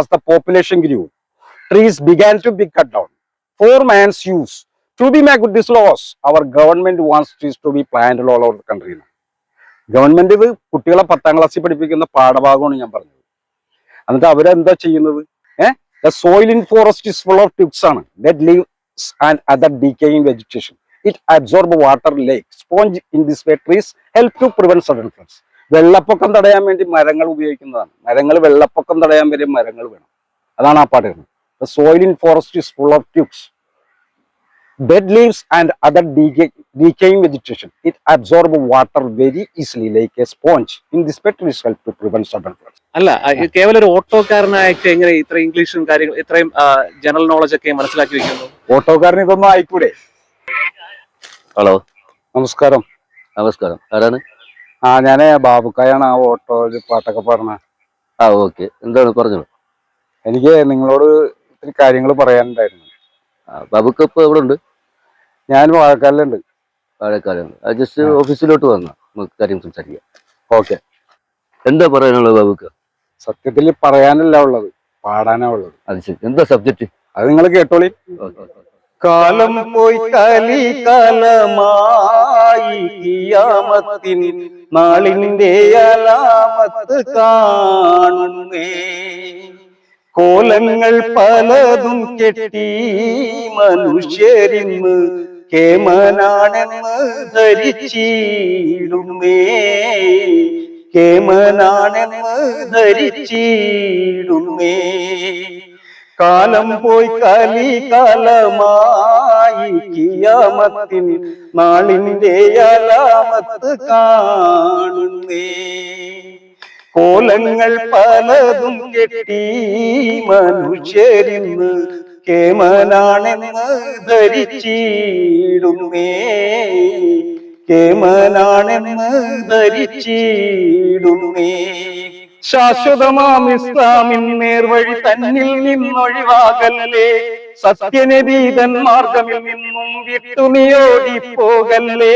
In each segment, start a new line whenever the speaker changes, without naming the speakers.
as the population grew, trees began to be cut down. For man's use, to be made with these laws, our government wants trees to be planted all over the country. Government ഇത് കുട്ടികളെ പത്താം ക്ലാസ്സിൽ പഠിപ്പിക്കുന്ന പാഠഭാഗമാണ് ഞാൻ പറഞ്ഞത്. എന്നിട്ട് അവരെന്താ ചെയ്യുന്നത്? ഏഹ് the soil in forest is full of tips ആണ്. That leaves and other decaying vegetation it absorb water like sponge in this way trees help to prevent sudden floods വെള്ളപ്പൊക്കം തടയാൻ വേണ്ടി മരങ്ങൾ ഉപയോഗിക്കുന്നതാണ്. മരങ്ങൾ വെള്ളപ്പൊക്കം തടയാൻ വരെ മരങ്ങൾ വേണം. അതാണ് ആ പാട്ട് വരുന്നത്. The soil in forest is full of tubes dead leaves and other decaying vegetation it absorb water very easily like a sponge in this way is help to prevent sudden floods
അല്ല കേവലം ഒരു ഓട്ടോക്കാരനായിട്ട് എങ്ങനെ ഇത്ര ഇംഗ്ലീഷും കാര്യങ്ങൾ ഇത്രയും general knowledge ഒക്കെ മനസ്സിലാക്കി വെക്കുന്നു?
ഓട്ടോക്കാരന് ഇതൊന്നും ആയിക്കൂടെ?
ഹലോ
നമസ്കാരം.
നമസ്കാരം. ആരാണ്?
ആ ഞാനേ ബാബുക്കായാണ് ആ ഓട്ടോ പാട്ടൊക്കെ പാടണ
ആ ഓക്കെ. എന്താണ് പറഞ്ഞോളൂ
എനിക്ക് നിങ്ങളോട് ഇത്തിരി കാര്യങ്ങൾ പറയാനുണ്ടായിരുന്നു.
ബാബുക്ക ഇപ്പൊ എവിടെ ഉണ്ട്
ഞാൻ വാഴക്കാലിലുണ്ട്.
വാഴക്കാലുണ്ട് ആ. ജസ്റ്റ് ഓഫീസിലോട്ട് വന്ന. നമുക്ക് കാര്യം സംസാരിക്കാം.
ഓക്കെ.
എന്താ പറയാനുള്ളത് ബാബുക്ക?
സത്യത്തിൽ പറയാനല്ല ഉള്ളത്. പാടാനാ ഉള്ളത്.
അത് ശരി. എന്താ സബ്ജക്റ്റ്?
അത് നിങ്ങൾ കേട്ടോളി. കാലം പോയി കലി കാലമായി കിയാമത്തിൻ നാളിന്റെ അലാമത്ത് കാണുന്നേ. കോലങ്ങൾ പലതും കെട്ടി മനുഷ്യരിന്ന് കേമനാണെന്ന് ധരിച്ചിടുന്നേ. കേമനാണെന്ന് ധരിച്ചിടുന്നേ. കാലം പോയി കലി കാലമായി കിയാമത്തിൻ നാളിന്റെ അലാമത്ത് കാണുന്നേ. കോലങ്ങൾ പലതും കെട്ടി മനുഷ്യരിന്ന് കേമനാണെന്ന് ധരിച്ചിടുന്നേ. കേമനാണെന്ന് ധരിച്ചിടുന്നേ. ശാശ്വതമാം ഇസ്ലാമിൻ നേർവഴി തന്നിൽ നിന്നൊഴിവാകല്ലേ. സത്യനബീതൻ മാർഗമിൽ നിന്നും വിട്ടുമിയോടി പോകല്ലേ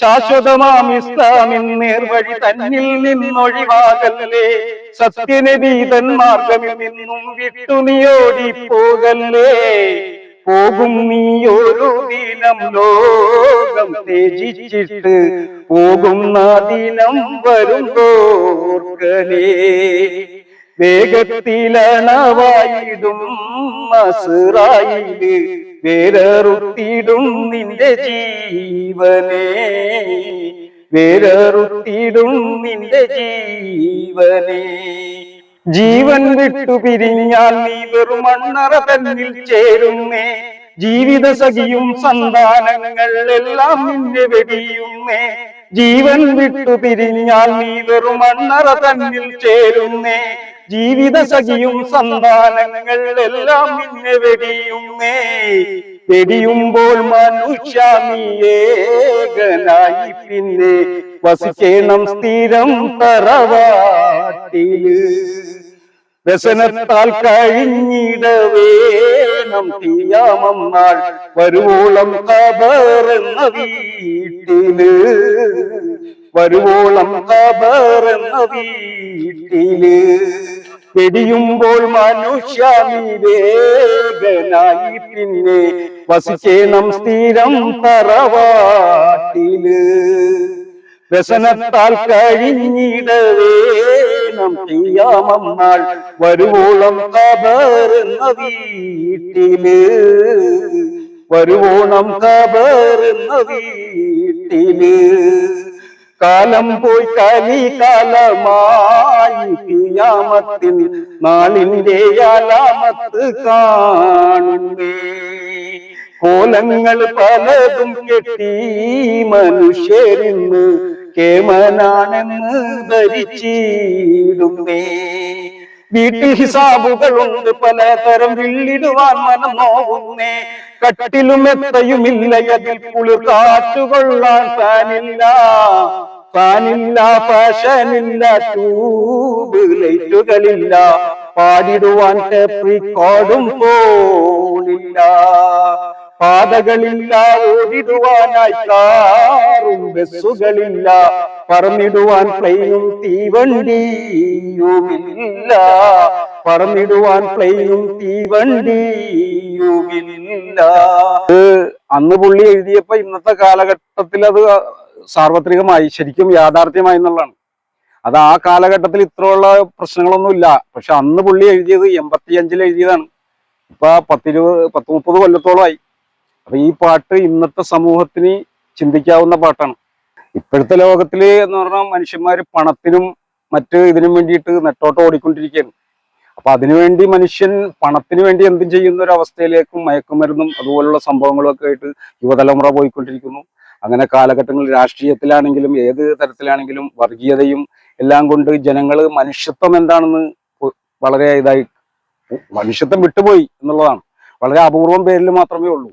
ശാശ്വതമാം ഇസ്ലാമിൻ നേർവഴി തന്നിൽ നിന്നൊഴിവാകല്ലേ? സത്യനബീതൻ മാർഗമിൽ നിന്നും വിട്ടുമിയോടി പോകല്ലേ പോകും നീ ഒരു ദിനം ലോകം പോകും പോകുന്ന ദിനം വരുമ്പോർക്കലേ വേഗത്തിലണവായിടും മസുറായിൽ വേരറുത്തിടും നിന്റെ ജീവനെ. വേരറുത്തിടും നിന്റെ ജീവനെ. ജീവൻ വിട്ടു പിരിഞ്ഞാൽ നീ വെറും മണ്ണറ തന്നിൽ ചേരുന്നേ. ജീവിത സഖിയും സന്താനങ്ങൾ എല്ലാം നിന്നെ വെടിയുന്നേ. ജീവൻ വിട്ടു പിരിഞ്ഞാൽ നീ വെറും മണ്ണറ തന്നിൽ ചേരുന്നേ. ജീവിത സഖിയും സന്താനങ്ങൾ എല്ലാം നിന്നെ വെടിയുന്നേ. വെടിയുമ്പോൾ മനുഷ്യ നീ പിന്നെ വസിക്കണം സ്ഥിരം തറവാട്ടിൽ. വ്യസനത്താൽ കഴിഞ്ഞിടവേണം തീയാമം നാൾ വരുവോളം കബറെന്ന വീട്ടിൽ. വരുവോളം കബറെന്ന വീട്ടിൽ. വെടിയുമ്പോൾ മനുഷ്യ നീ വേഗനായി പിന്നെ വസിച്ചേണം സ്ഥിരം തറവാട്ടിൽ. വ്യസനത്താൽ കഴിഞ്ഞിടവേണം ചെയ്യാമം നാൾ വരുവോളം കബറുന്ന വീട്ടിൽ. വരുവോണം കബറുന്ന വീട്ടിൽ. കാലം പോയി കലി കാലമായി കിയാമത്തിൻ നാളിന്റെ അലാമത്ത് കാണുന്നേ. കോലങ്ങൾ പലതും കെട്ടി മനുഷ്യരിന്ന് കേമനാണെന്ന് ധരിച്ചിടുന്നേ. വീട്ടിൽ ഹിസാബുകളുണ്ട് പലതരം വിള്ളിടുവാൻ മനം നോവുന്നേ കട്ടിലും എത്രയുമില്ല അതിൽ കുളിർ കാറ്റുകൊള്ളാൻ ഫാനില്ല. ഫാനില്ല ഫാഷനില്ല ട്യൂബ് ലൈറ്റുകളില്ല. പാടിടുവാൻ ടേപ്പ് റെക്കോർഡും പോലില്ല. പാതകളില്ല ഓടിടുവാനായി കാറും ബസ്സുകളില്ല. പറന്നിടുവാൻ പ്ലെയിനും തീവണ്ടിയുമില്ല. പറന്നിടുവാൻ പ്ലെയിനും തീവണ്ടിയുമില്ല. അന്ന് പുള്ളി എഴുതിയപ്പോ ഇന്നത്തെ കാലഘട്ടത്തിൽ അത് സാർവത്രികമായി ശരിക്കും യാഥാർത്ഥ്യമായി എന്നുള്ളതാണ്. അത് ആ കാലഘട്ടത്തിൽ ഇത്രയുള്ള പ്രശ്നങ്ങളൊന്നുമില്ല. പക്ഷെ അന്ന് പുള്ളി എഴുതിയത് എൺപത്തിയഞ്ചിൽ എഴുതിയതാണ്. ഇപ്പൊ പത്തിരുപത് പത്ത് മുപ്പത് കൊല്ലത്തോളമായി. അപ്പൊ ഈ പാട്ട് ഇന്നത്തെ സമൂഹത്തിന് ചിന്തിക്കാവുന്ന പാട്ടാണ്. ഇപ്പോഴത്തെ ലോകത്തിൽ എന്ന് പറഞ്ഞാൽ മനുഷ്യന്മാർ പണത്തിനും മറ്റ് ഇതിനും വേണ്ടിയിട്ട് നെട്ടോട്ടം ഓടിക്കൊണ്ടിരിക്കുകയാണ്. അപ്പൊ അതിനുവേണ്ടി മനുഷ്യൻ പണത്തിന് വേണ്ടി എന്തും ചെയ്യുന്ന ഒരു അവസ്ഥയിലേക്കും മയക്കുമരുന്നും അതുപോലുള്ള സംഭവങ്ങളും ഒക്കെ ആയിട്ട് യുവതലമുറ പോയിക്കൊണ്ടിരിക്കുന്നു. അങ്ങനെ കാലഘട്ടങ്ങളിൽ രാഷ്ട്രീയത്തിലാണെങ്കിലും ഏത് തരത്തിലാണെങ്കിലും വർഗീയതയും എല്ലാം കൊണ്ട് ജനങ്ങൾ മനുഷ്യത്വം എന്താണെന്ന് വളരെ ഇതായി മനുഷ്യത്വം വിട്ടുപോയി എന്നുള്ളതാണ്. വളരെ അപൂർവം പേരിൽ മാത്രമേ ഉള്ളൂ.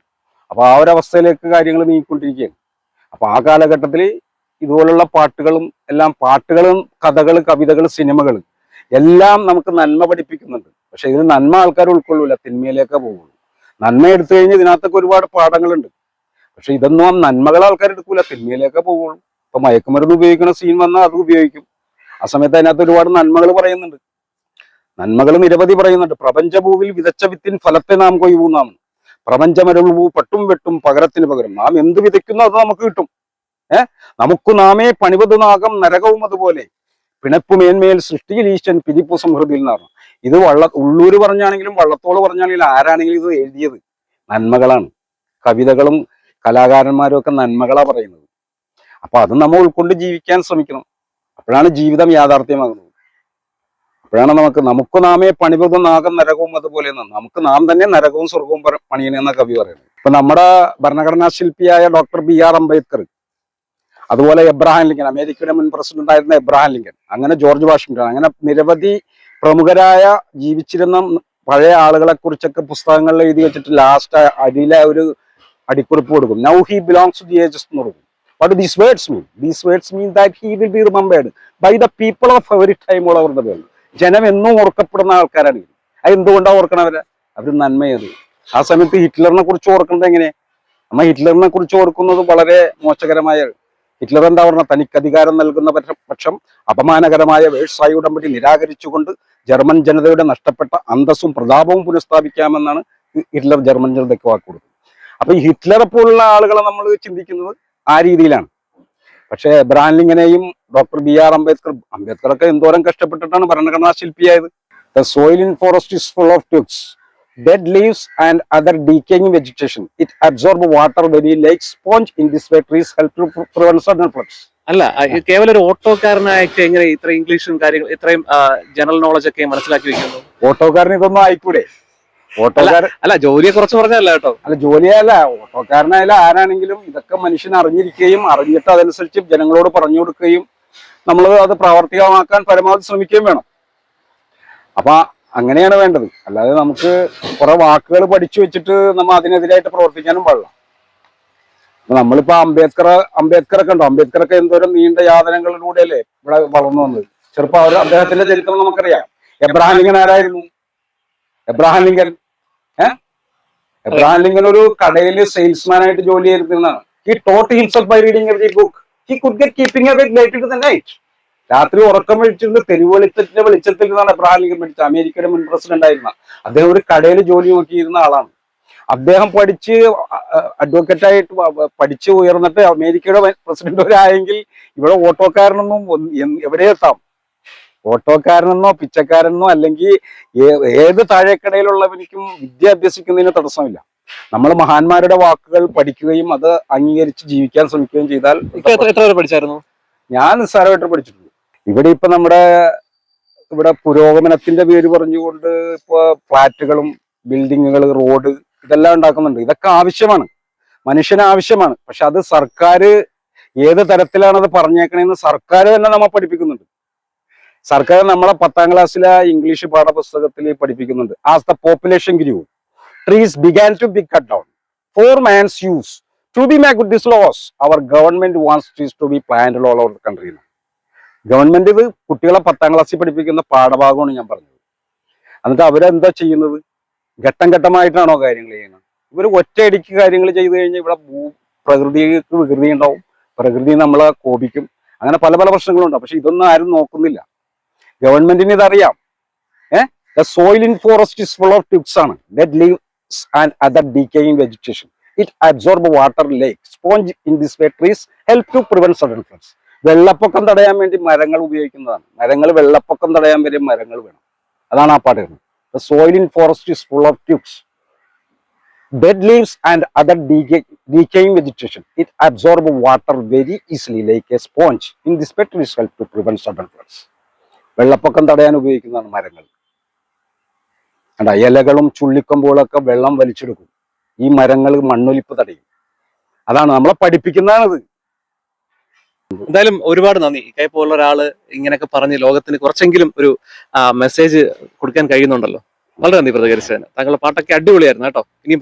അപ്പൊ ആ ഒരു അവസ്ഥയിലേക്ക് കാര്യങ്ങൾ നീങ്ങിക്കൊണ്ടിരിക്കുകയാണ്. അപ്പൊ ആ കാലഘട്ടത്തിൽ ഇതുപോലുള്ള പാട്ടുകളും എല്ലാം പാട്ടുകളും കഥകൾ കവിതകൾ സിനിമകൾ എല്ലാം നമുക്ക് നന്മ പഠിപ്പിക്കുന്നുണ്ട്. പക്ഷെ ഇതിന് നന്മ ആൾക്കാർ ഉൾക്കൊള്ളൂല തിന്മയിലേക്കേ പോകുള്ളൂ. നന്മ എടുത്തു കഴിഞ്ഞാൽ ഇതിനകത്തൊക്കെ ഒരുപാട് പാഠങ്ങളുണ്ട്. പക്ഷെ ഇതൊന്നും നന്മകൾ ആൾക്കാർ എടുക്കൂല തിന്മയിലേക്കേ പോകുള്ളൂ. ഇപ്പൊ മയക്കുമരുന്ന് ഉപയോഗിക്കുന്ന സീൻ വന്നാൽ അത് ഉപയോഗിക്കും. ആ സമയത്ത് അതിനകത്ത് ഒരുപാട് നന്മകൾ പറയുന്നുണ്ട്. നന്മകൾ നിരവധി പറയുന്നുണ്ട്. പ്രപഞ്ചഭൂവിൽ വിതച്ച വിത്തിൻ ഫലത്തെ നാം കൊയ്യൂന്നാണ് പ്രപഞ്ചമരുളൂ പട്ടും വെട്ടും പകരത്തിന് പകരം നാം എന്ത് വിതയ്ക്കുന്നു അത് നമുക്ക് കിട്ടും. ഏ? നമുക്ക് നാമേ പണിവത് നാഗം നരകവും അതുപോലെ. പിണപ്പ് മേന്മേൽ സൃഷ്ടിയിൽ ഈശ്വൻ പിരിപ്പു സംഹൃതിയിൽ നിന്നാണ് ഇത് വള്ള ഉള്ളൂര് പറഞ്ഞാണെങ്കിലും വള്ളത്തോൾ പറഞ്ഞാണെങ്കിലും ആരാണെങ്കിലും ഇത് എഴുതിയത് നന്മകളാണ്. കവിതകളും കലാകാരന്മാരും ഒക്കെ നന്മകളാ പറയുന്നത്. അപ്പൊ അത് നമ്മൾ ഉൾക്കൊണ്ട് ജീവിക്കാൻ ശ്രമിക്കണം. അപ്പോഴാണ് ജീവിതം യാഥാർത്ഥ്യമാകുന്നത്. അപ്പോഴാണ് നമുക്ക് നമുക്ക് നാമേ പണിപതും നാഗം നരകവും അതുപോലെ നമുക്ക് നാം തന്നെ നരകവും സ്വർഗവും പണിയണെന്ന കവി പറയുന്നത്. ഇപ്പൊ നമ്മുടെ ഭരണഘടനാ ശില്പിയായ ഡോക്ടർ ബി ആർ അംബേദ്കർ അതുപോലെ എബ്രഹാം ലിങ്കൻ അമേരിക്കയുടെ മുൻ പ്രസിഡന്റ് ആയിരുന്ന എബ്രഹാം ലിങ്കൻ അങ്ങനെ ജോർജ് വാഷിംഗ്ടൺ അങ്ങനെ നിരവധി പ്രമുഖരായ ജീവിച്ചിരുന്ന പഴയ ആളുകളെ കുറിച്ചൊക്കെ പുസ്തകങ്ങളിൽ എഴുതി വെച്ചിട്ട് ലാസ്റ്റ് അടിയിലെ ഒരു അടിക്കുറിപ്പ് കൊടുക്കും. Now he belongs to the ages എന്ന് കൊടുക്കും. What these words mean these words mean that he will be remembered by the people of every time all over the world ജനം എന്നും ഓർക്കപ്പെടുന്ന ആൾക്കാരാണ് ഇത്. അത് എന്തുകൊണ്ടാണ് ഓർക്കണവരെ അവർ നന്മയത് ആ സമയത്ത് ഹിറ്റ്ലറിനെ കുറിച്ച് ഓർക്കുന്നത് എങ്ങനെ നമ്മ ഹിറ്റ്ലറിനെ കുറിച്ച് ഓർക്കുന്നത് വളരെ മോശകരമായ ഹിറ്റ്ലർ എന്താ പറഞ്ഞ? തനിക്ക് അധികാരം നൽകുന്ന പക്ഷം അപമാനകരമായ വേഴ്സായി ഉടമ്പടി നിരാകരിച്ചുകൊണ്ട് ജർമ്മൻ ജനതയുടെ നഷ്ടപ്പെട്ട അന്തസ്സും പ്രതാപവും പുനഃസ്ഥാപിക്കാമെന്നാണ് ഹിറ്റ്ലർ ജർമ്മൻ ജനതയ്ക്ക് വാക്ക് അപ്പൊ ഈ ഹിറ്റ്ലറെ പോലുള്ള ആളുകളെ നമ്മൾ ചിന്തിക്കുന്നത് ആ രീതിയിലാണ്. പക്ഷേ Abraham ലിങ്കനെയും doctor B R Ambedkar Ambedkar ഒക്കെ എന്തോരം കഷ്ടപ്പെട്ടിട്ടാണ് ഭരണഘടനാ ശില്പിയായത്. The soil in forest is full of tubes dead leaves and other decaying vegetation it absorb water very like sponge in this way trees help to prevent sudden floods
അല്ല കേവലം ഒരു ഓട്ടോക്കാരനായിട്ട് എങ്ങനെ ഇത്ര ഇംഗ്ലീഷും കാര്യങ്ങൾ ഇത്രയും ജനറൽ നോളജ് ഒക്കെ മനസ്സിലാക്കി വെക്കുന്നു?
ഓട്ടോക്കാരൻ ഇതൊന്നും ആയിക്കൂടെ. ഓട്ടോക്കാരൻ
അല്ല ജോലിയെ കുറച്ച് പറഞ്ഞല്ല കേട്ടോ.
അല്ല ജോലിയല്ല ഓട്ടോക്കാരനായാലും ആരാണെങ്കിലും ഇതൊക്കെ മനുഷ്യൻ അറിഞ്ഞിരിക്കുകയും അറിഞ്ഞിട്ട് അതനുസരിച്ച് ജനങ്ങളോട് പറഞ്ഞു കൊടുക്കുകയും നമ്മൾ അത് പ്രാവർത്തികമാക്കാൻ പരമാവധി ശ്രമിക്കുകയും വേണം. അപ്പൊ അങ്ങനെയാണ് വേണ്ടത്. അല്ലാതെ നമുക്ക് കുറെ വാക്കുകൾ പഠിച്ചു വെച്ചിട്ട് നമ്മൾ അതിനെതിരായിട്ട് പ്രവർത്തിക്കാനും പാടില്ല. നമ്മളിപ്പോ അംബേദ്കർ അംബേദ്കർ ഒക്കെ ഉണ്ടോ? അംബേദ്കർ ഒക്കെ എന്തോരം നീണ്ട യാതനകളിലൂടെയല്ലേ ഇവിടെ വളർന്നു വന്നത്? ചെറുപ്പം അവർ അദ്ദേഹത്തിന്റെ ചരിത്രം നമുക്കറിയാം. എബ്രഹാം ലിങ്കൻ ആരായിരുന്നു? Abraham Lincoln. ഏഹ് എബ്രഹാം ലിങ്കൻ ഒരു കടയിൽ സെയിൽസ്മാൻ ആയിട്ട് ജോലി ചെയ്തിരുന്നതാണ്. He taught himself by reading every book he could get keeping a late to the രാത്രി ഉറക്കം വിളിച്ചിരുന്ന തെരുവെളിച്ചത്തിന്റെ വെളിച്ചത്തിൽ നിന്നാണ് എബ്രഹാം ലിങ്കൻ പഠിച്ചത് അമേരിക്കയുടെ മുൻ പ്രസിഡന്റ് ആയിരുന്ന. അദ്ദേഹം ഒരു കടയിൽ ജോലി നോക്കിയിരുന്ന ആളാണ്. അദ്ദേഹം പഠിച്ച് അഡ്വക്കേറ്റ് ആയിട്ട് പഠിച്ച് ഉയർന്നിട്ട് അമേരിക്കയുടെ പ്രസിഡന്റ് വരെ ആയെങ്കിൽ ഇവിടെ ഓട്ടോക്കാരനൊന്നും എവിടെ എത്താം ഓട്ടോക്കാരനെന്നോ പിച്ചക്കാരനെന്നോ അല്ലെങ്കിൽ ഏത് താഴേക്കടയിലുള്ളവനിക്കും വിദ്യ അഭ്യസിക്കുന്നതിന് തടസ്സമില്ല. നമ്മൾ മഹാന്മാരുടെ വാക്കുകൾ പഠിക്കുകയും അത് അംഗീകരിച്ച് ജീവിക്കാൻ ശ്രമിക്കുകയും ചെയ്താൽ
എത്ര എത്ര വരെ പഠിച്ചായിരുന്നു?
ഞാൻ നിസ്സാരമായിട്ട് പഠിച്ചിട്ടുണ്ട് ഇവിടെ ഇപ്പൊ നമ്മുടെ ഇവിടെ പുരോഗമനത്തിന്റെ പേര് പറഞ്ഞുകൊണ്ട് ഇപ്പൊ ഫ്ലാറ്റുകളും ബിൽഡിങ്ങുകൾ റോഡ് ഇതെല്ലാം ഉണ്ടാക്കുന്നുണ്ട്. ഇതൊക്കെ ആവശ്യമാണ്. മനുഷ്യന് ആവശ്യമാണ്. പക്ഷെ അത് സർക്കാർ ഏത് തരത്തിലാണ് അത് പറഞ്ഞേക്കണേന്ന് സർക്കാർ തന്നെ നമ്മെ പഠിപ്പിക്കുന്നുണ്ട്. സർക്കാർ നമ്മളെ പത്താം ക്ലാസ്സിലെ ഇംഗ്ലീഷ് പാഠപുസ്തകത്തിൽ പഠിപ്പിക്കുന്നുണ്ട്. As the population grew trees began to be cut down for man's use to be make this laws our government wants trees to be plant all over country government ഇത് കുട്ടികളെ പത്താം ക്ലാസ്സിൽ പഠിപ്പിക്കുന്ന പാഠഭാഗമാണ് ഞാൻ പറഞ്ഞത്. എന്നിട്ട് അവരെന്താ ചെയ്യുന്നത്? ഘട്ടം ഘട്ടമായിട്ടാണോ കാര്യങ്ങൾ ചെയ്യുന്നത്? ഇവർ ഒറ്റയടിക്ക് കാര്യങ്ങൾ ചെയ്തു കഴിഞ്ഞാൽ ഇവിടെ ഭൂ- പ്രകൃതിക്ക് വികൃതി ഉണ്ടാവും പ്രകൃതി നമ്മളെ കോപിക്കും. അങ്ങനെ പല പല പ്രശ്നങ്ങളുണ്ട്. പക്ഷെ ഇതൊന്നും ആരും നോക്കുന്നില്ല. ഗവൺമെന്റിന് ഇതറിയാം. ഏഹ് the soil in forest is full of tubes ആണ്. Dead leaves and other decaying vegetation it absorb water like sponge in this way trees help to prevent sudden floods വെള്ളപ്പൊക്കം തടയാൻ വേണ്ടി മരങ്ങൾ ഉപയോഗിക്കുന്നതാണ്. മരങ്ങൾ വെള്ളപ്പൊക്കം തടയാൻ വരെ മരങ്ങൾ വേണം. അതാണ് ആ പാട്ട് the soil in forest is full of tubes dead leaves and other decaying vegetation it absorb water very easily like a sponge in this this help to prevent sudden floods. വെള്ളപ്പൊക്കം തടയാൻ ഉപയോഗിക്കുന്നതാണ് മരങ്ങൾ. അണ്ട ഇലകളും ചുള്ളിക്കമ്പുകളൊക്കെ വെള്ളം വലിച്ചെടുക്കും. ഈ മരങ്ങൾ മണ്ണൊലിപ്പ് തടയും. അതാണ് നമ്മളെ പഠിപ്പിക്കുന്നതാണത്.
എന്തായാലും ഒരുപാട് നന്ദി. ഇക്കയെ പോലുള്ള ഒരാൾ ഇങ്ങനെയൊക്കെ പറഞ്ഞ് ലോകത്തിന് കുറച്ചെങ്കിലും ഒരു മെസ്സേജ് കൊടുക്കാൻ കഴിയുന്നുണ്ടല്ലോ. വളരെ നന്ദി പ്രതികരിച്ചതിന്. താങ്കളുടെ പാട്ടൊക്കെ അടിപൊളിയായിരുന്നു കേട്ടോ. ഇനി